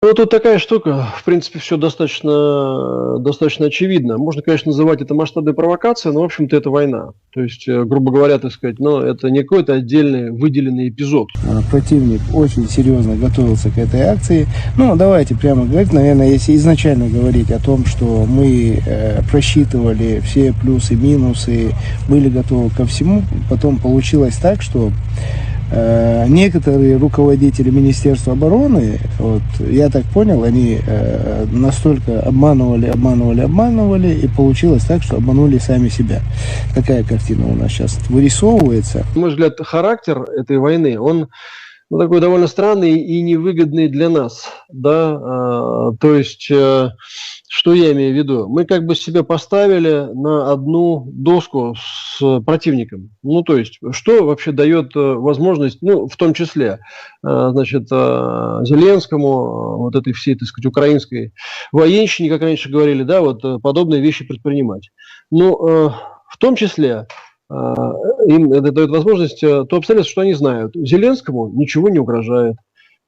Ну, тут такая штука, в принципе, все достаточно, достаточно очевидно. Можно, конечно, называть это масштабной провокацией, но, в общем-то, это война. То есть, э, грубо говоря, так сказать, но это не какой-то отдельный выделенный эпизод. А, Противник очень серьезно готовился к этой акции. Ну, давайте прямо говорить, наверное, если изначально говорить о том, что мы э, просчитывали все плюсы, минусы, были готовы ко всему, потом получилось так, что некоторые руководители Министерства обороны, вот, я так понял, они э, настолько обманывали, обманывали, обманывали, и получилось так, что обманули сами себя. Такая картина у нас сейчас вырисовывается. На мой взгляд, характер этой войны, он ну, такой довольно странный и невыгодный для нас. Да? А, то есть, э, что я имею в виду? Мы как бы себя поставили на одну доску с противником. Ну, то есть, что вообще дает э, возможность, ну, в том числе, э, значит, Зеленскому, вот этой всей, так сказать, украинской военщине, как раньше говорили, да, вот подобные вещи предпринимать. Ну, в том числе а, им это дает возможность, э, то обстоятельство, что они знают. Зеленскому ничего не угрожает.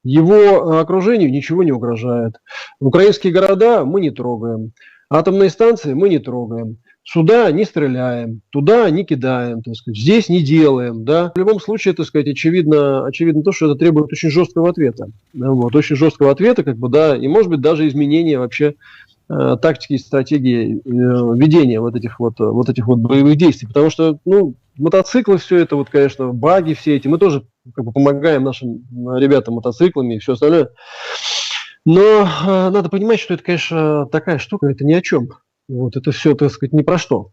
Его окружению ничего не угрожает. Украинские города мы не трогаем. Атомные станции мы не трогаем. Сюда не стреляем, туда не кидаем, так сказать, здесь не делаем. Да? В любом случае, так сказать, очевидно, очевидно то, что это требует очень жесткого ответа. Вот, очень жесткого ответа, как бы, да, и может быть даже изменения вообще Э, тактики и стратегии э, ведения вот этих вот, вот этих вот боевых действий. Потому что, ну, мотоциклы, все это, вот, конечно, баги все эти, мы тоже как бы, помогаем нашим ребятам мотоциклами и все остальное. Но э, надо понимать, что это, конечно, такая штука, это ни о чем. Вот, это все, так сказать, ни про что.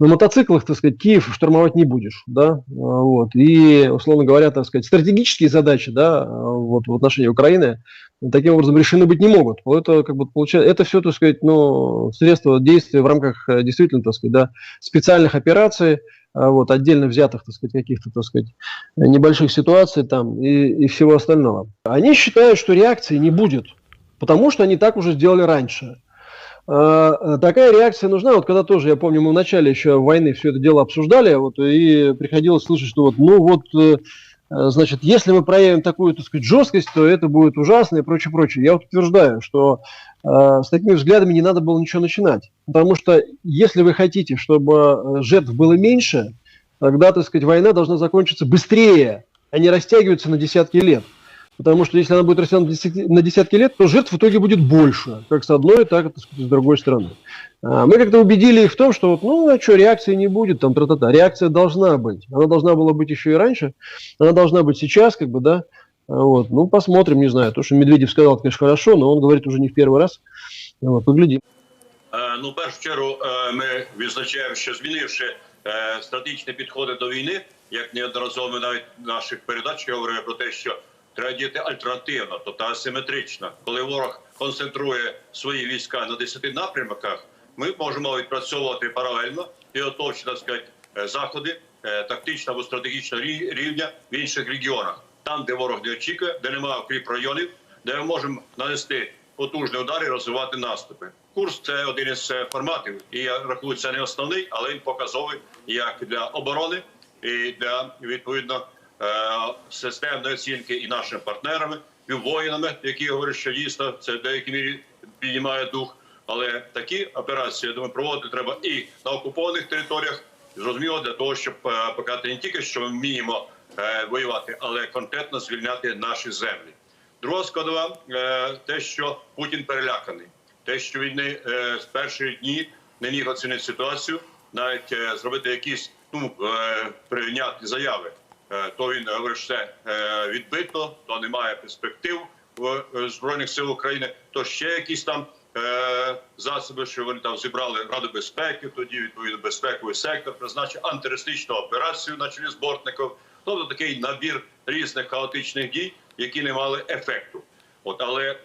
На мотоциклах, так сказать, Киев штурмовать не будешь, да, вот, и, условно говоря, так сказать, стратегические задачи, да, вот, в отношении Украины таким образом решены быть не могут. Это, как бы, получается, это все, так сказать, ну, средства действия в рамках, э, действительно, так сказать, да, специальных операций, а вот, отдельно взятых, так сказать, каких-то, так сказать, небольших ситуаций там и, и всего остального. Они считают, что реакции не будет, потому что они так уже сделали раньше. А, такая реакция нужна. Вот когда тоже, я помню, мы в начале еще войны все это дело обсуждали, вот, и приходилось слышать, что вот, ну вот, э, значит, если мы проявим такую, так сказать, жесткость, то это будет ужасно и прочее, прочее. Я утверждаю, что э, с такими взглядами не надо было ничего начинать. Потому что если вы хотите, чтобы э, жертв было меньше, тогда, так сказать, война должна закончиться быстрее, а не растягиваться на десятки лет. Потому что если она будет расти на десятки лет, то жертв в итоге будет больше, как с одной, так и с другой стороны. А, мы как-то убедили их в том, что ну а что, реакции не будет, там тра-та-та. Реакция должна быть. Она должна была быть еще и раньше, она должна быть сейчас, как бы, да. А, вот. Ну, посмотрим, не знаю. То, что Медведев сказал, конечно, хорошо, но он говорит уже не в первый раз. Вот, поглядим. Ну, в першу чергу, ми відзначаємо, що змінивши стратегічні підходи до війни, як неодноразово ми навіть в наших передачах говорили про те, що треба діяти альтернативно, тобто асиметрично. Коли ворог концентрує свої війська на 10 напрямках, ми можемо відпрацьовувати паралельно і так сказати, е, заходи е, тактичного або стратегічного рівня в інших регіонах, там, де ворог не очікує, де немає укріп районів, де ми можемо нанести потужні удари і розвивати наступи. Курс це один із е, форматів, і я рахую, це не основний, але він показовий як для оборони і для відповідно системної оцінки і нашими партнерами, і воїнами, які говорять, що дійсно це в деякій мірі піднімає дух. Але такі операції я думаю, проводити треба і на окупованих територіях. Зрозуміло для того, щоб е, показати не тільки що ми вміємо е, воювати, але конкретно звільняти наші землі. Друга складова те, що Путін переляканий, те, що він з перших дні не міг оцінити ситуацію, навіть зробити якісь ну прийнятні заяви. Е, то він говорить, що е, відбито, то немає перспектив в е, збройних сил України. То ще якісь там засоби, що вони там зібрали Раду безпеки. Тоді відповідно безпековий сектор призначив антитерористичну операцію на чолі з. Тобто такий набір різних хаотичних дій, які не мали ефекту. От але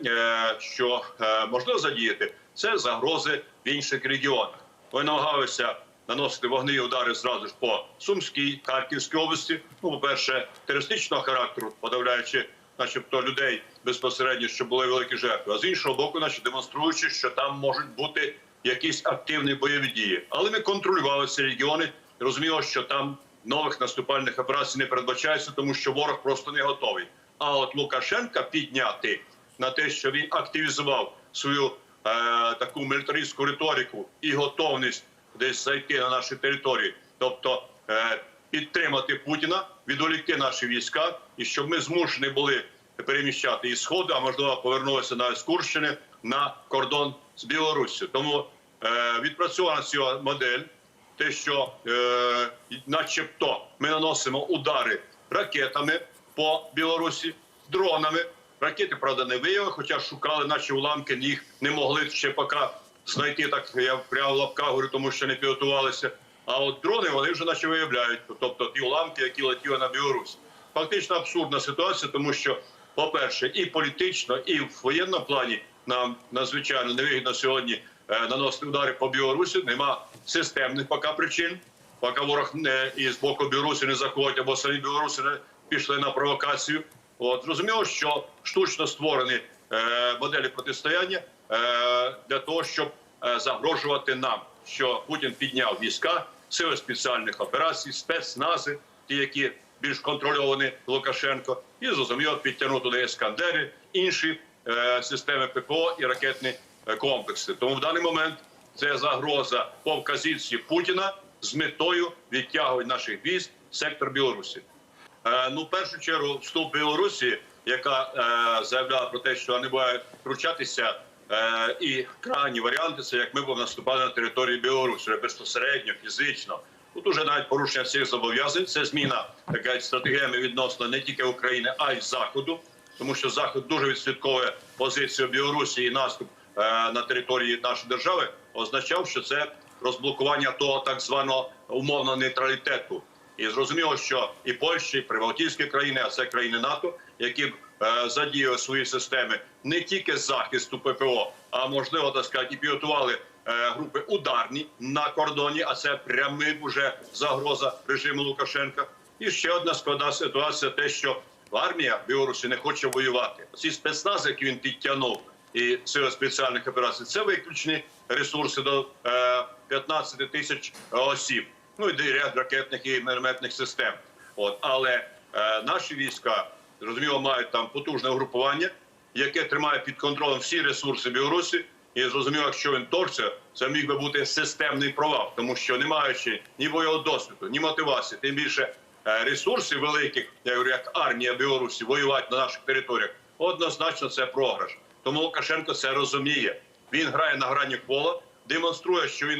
що можливо задіяти, це загрози в інших регіонах. Вони намагалися наносити вогневі удари зразу ж по Сумській, Харківській області. Ну, по перше, терористичного характеру, подавляючи, начебто, людей безпосередньо, що були великі жертви. А з іншого боку, наче демонструючи, що там можуть бути якісь активні бойові дії. Але ми контролювали ці регіони. Розуміло, що там нових наступальних операцій не передбачається, тому що ворог просто не готовий. А от Лукашенка підняти на те, що він активізував свою е, таку мілітаристську риторику і готовність десь зайти на наші території, тобто е, підтримати Путіна, відволікти наші війська, і щоб ми змушені були переміщати із сходу, а можливо повернулися навіть з Курщини на кордон з Білоруссю. Тому е, відпрацьована ця модель, те, що е, начебто ми наносимо удари ракетами по Білорусі, дронами. Ракети, правда, не виявили, хоча шукали, наче уламки, їх не могли ще поки знайти. Так я прямо в лапках говорю, тому що не підготувалися. А от дрони вони вже наче виявляють, тобто ті уламки, які летіли на Білорусь. Фактично абсурдна ситуація, тому що, по-перше, і політично, і в воєнному плані нам надзвичайно невигідно сьогодні е, наносити удари по Білорусі. Нема системних поки причин. Поки ворог не і з боку Білорусі не заходить, або самі білоруси не пішли на провокацію. От зрозуміло, що штучно створені е, моделі протистояння е, для того, щоб загрожувати нам, що Путін підняв війська, сили спеціальних операцій, спецнази, ті, які більш контрольовані Лукашенко, і зрозуміло підтягнув туди Іскандери, інші е, системи ППО і ракетні е, комплекси. Тому в даний момент це загроза по вказівці Путіна з метою відтягування наших військ сектор Білорусі. Е, Ну, в першу чергу, вступ Білорусі, яка е, заявляла про те, що вони будуть втручатися, е, і крайні варіанти це як ми б наступали на територію Білорусі безпосередньо, фізично. Тут уже навіть порушення всіх зобов'язань. Це зміна така стратегіями відносно не тільки України, а й заходу, тому що захід дуже відслідковує позицію Білорусі і наступ е, на території нашої держави, означав, що це розблокування того так званого умовного нейтралітету. І зрозуміло, що і Польща, і Прибалтійські країни, а це країни НАТО, які е, задіяли свої системи не тільки захисту ППО, а можливо так сказати, і підготували е, групи ударні на кордоні. А це прямий вже загроза режиму Лукашенка. І ще одна складна ситуація: те, що армія Білорусі не хоче воювати. Ці спецнази, які він підтягнув, і сили спеціальних операцій, це виключні ресурси до е, 15 тисяч осіб ну і ряд ракетних і мінометних систем. От але е, наші війська зрозуміло мають там потужне угрупування, яке тримає під контролем всі ресурси Білорусі. І зрозуміло, якщо він торгся, це міг би бути системний провал, тому що не маючи ні бойового досвіду, ні мотивації, тим більше е, ресурсів великих, я говорю, як армія Білорусі, воювати на наших територіях, однозначно це програш. Тому Лукашенко це розуміє. Він грає на грані пола, демонструє, що він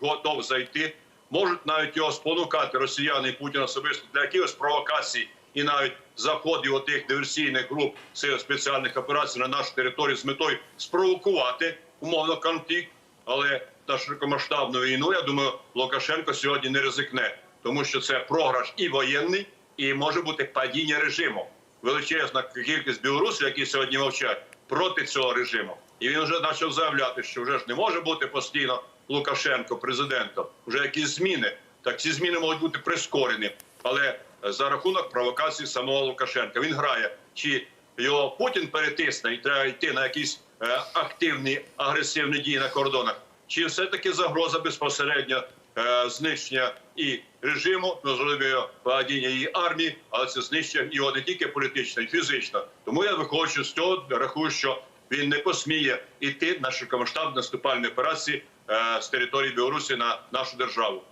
готов зайти можуть навіть його спонукати росіяни і Путін особисто для якихось провокацій і навіть заходів отих диверсійних груп сил спеціальних операцій на нашу територію з метою спровокувати умовно конфлікт, але на широкомасштабну війну, я думаю, Лукашенко сьогодні не ризикне, тому що це програш і воєнний, і може бути падіння режиму. Величезна кількість білорусів, які сьогодні мовчать проти цього режиму, і він вже почав заявляти, що вже ж не може бути постійно Лукашенко президентом. Вже якісь зміни. Так ці зміни можуть бути прискорені, але за рахунок провокації самого Лукашенка він грає. Чи його Путін перетисне і треба йти на якісь е, активні агресивні дії на кордонах? Чи все таки загроза безпосередньо е, знищення і режиму, ну зробив падіння її армії, але це знищення його не тільки політично, і фізично. Тому я виходжу з цього, рахую, що він не посміє йти на широкомасштабні наступальні операції е, з території Білорусі на нашу державу.